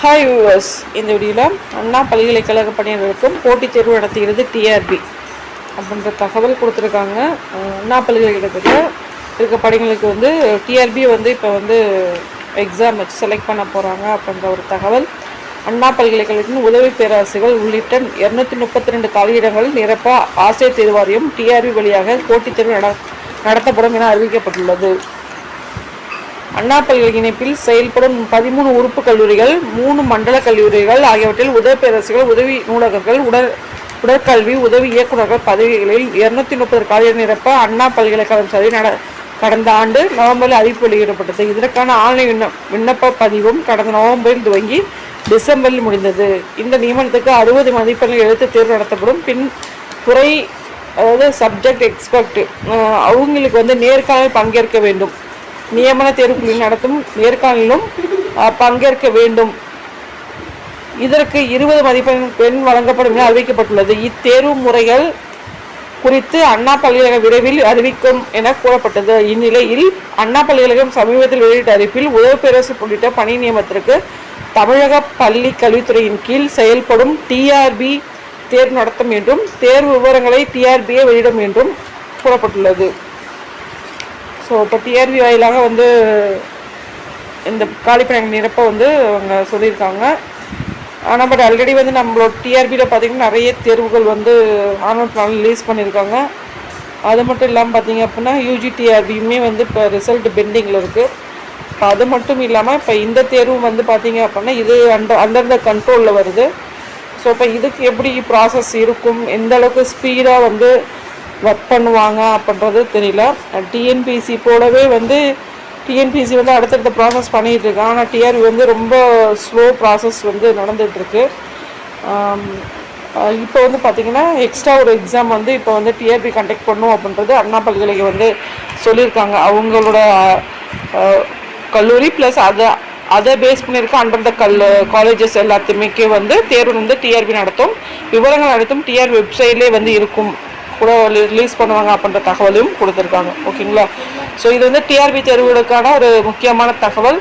Hi viewers இந்த வீடியோவில் அண்ணா பல்கலைக்கழக பணியாளர்களுக்கும் போட்டித் தேர்வு நடத்துகிறது டிஆர்பி அப்படின்ற தகவல் கொடுத்துருக்காங்க. அண்ணா பல்கலைக்கழகத்தில் இருக்க பணிகளுக்கு வந்து டிஆர்பி வந்து இப்போ வந்து எக்ஸாம் வச்சு செலக்ட் பண்ண போகிறாங்க அப்படின்ற ஒரு தகவல். அண்ணா பல்கலைக்கழகத்தின் உதவி பேராசிரியர்கள் உள்ளிட்ட இரநூத்தி முப்பத்தி ரெண்டு காலியிடங்களில் நிரப்ப ஆசிரியர் தேர்வாரியம் டிஆர்பி வழியாக போட்டித் தேர்வு நட நடத்தப்படும் என அறிவிக்கப்பட்டுள்ளது. அண்ணா பல்கலை இணைப்பில் செயல்படும் பதிமூணு உறுப்பு கல்லூரிகள் மூணு மண்டல கல்லூரிகள் ஆகியவற்றில் உதவி உதவி நூலகங்கள் உடல் உடற்கல்வி உதவி இயக்குநர்கள் பதவிகளில் இருநூத்தி முப்பது காலியிடம் நிரப்ப அண்ணா பல்கலைக்கழகம் சரி நட கடந்த ஆண்டு நவம்பரில் அறிவிப்பு வெளியிடப்பட்டது. இதற்கான ஆன்லைன் விண்ண விண்ணப்ப பதிவும் கடந்த நவம்பரில் துவங்கி டிசம்பரில் முடிந்தது. இந்த நியமனத்துக்கு அறுபது மதிப்பெண்கள் எழுத்து தேர்வு நடத்தப்படும். பின் துறை அதாவது சப்ஜெக்ட் எக்ஸ்பர்ட் அவங்களுக்கு வந்து நேர்காணல் பங்கேற்க வேண்டும். நியமன தேர்வுகளில் நடத்தும் நேர்காணலிலும் பங்கேற்க வேண்டும். இதற்கு இருபது மதிப்பெண் பெண் வழங்கப்படும் என அறிவிக்கப்பட்டுள்ளது. இத்தேர்வு முறைகள் குறித்து அண்ணா பல்கலைக்கழகம் விரைவில் அறிவிக்கும் என கூறப்பட்டது. இந்நிலையில் அண்ணா பல்கலைக்கழகம் சமீபத்தில் வெளியிட்ட அறிவிப்பில் உதவி பேரரசு உள்ளிட்ட பணி நியமனத்திற்கு தமிழக பள்ளி கல்வித்துறையின் கீழ் செயல்படும் டிஆர்பி தேர்வு நடத்தும் என்றும் தேர்வு விவரங்களை டிஆர்பியே வெளியிடும் என்றும் கூறப்பட்டுள்ளது. ஸோ இப்போ டிஆர்பி வாயிலாக வந்து இந்த காலிப்பணிகள் நிரப்ப வந்து அவங்க சொல்லியிருக்காங்க. ஆனால் பட் ஆல்ரெடி வந்து நம்மளோட டிஆர்பியில் பார்த்தீங்கன்னா நிறைய தேர்வுகள் வந்து ஆன்லைன் ரிலீஸ் பண்ணியிருக்காங்க. அது மட்டும் இல்லாமல் பார்த்தீங்க அப்படின்னா யூஜி டிஆர்பியுமே வந்து இப்போ ரிசல்ட் பெண்டிங்கில் இருக்குது இப்போ அது மட்டும் இல்லாமல் இப்போ இந்த தேர்வும் வந்து பார்த்திங்க அப்படின்னா இது அண்டர் அண்டர் த கண்ட்ரோலில் வருது. ஸோ இப்போ இதுக்கு எப்படி ப்ராசஸ் இருக்கும்? எந்த அளவுக்கு ஸ்பீடாக வந்து ஒர்க் பண்ணுவாங்க அப்படின்றது தெரியல. டிஎன்பிசி போலவே வந்து டிஎன்பிசி வந்து அடுத்தடுத்த ப்ராசஸ் பண்ணிகிட்டு ஆனால் டிஆர்பி வந்து ரொம்ப ஸ்லோ ப்ராசஸ் வந்து நடந்துகிட்ருக்கு இப்போ வந்து பார்த்திங்கன்னா எக்ஸ்ட்ரா ஒரு எக்ஸாம் வந்து இப்போ வந்து டிஆர்பி கண்டக்ட் பண்ணும் அப்படின்றது அண்ணா பல்கலைக்கு வந்து சொல்லியிருக்காங்க. அவங்களோட கல்லூரி ப்ளஸ் அதை அதை பேஸ் பண்ணியிருக்க அண்டர் த கல் காலேஜஸ் எல்லாத்தையுமே வந்து தேர்வு வந்து டிஆர்பி நடத்தும். விவரங்கள் அனைத்தும் டிஆர்பி வெப்சைட்லேயே வந்து இருக்கும். கூட ரிலீஸ் பண்ணுவாங்க அப்படின்ற தகவலையும் கொடுத்துருக்காங்க. ஓகேங்களா ஸோ இது வந்து டிஆர்பி தேர்வுகளுக்கான ஒரு முக்கியமான தகவல்.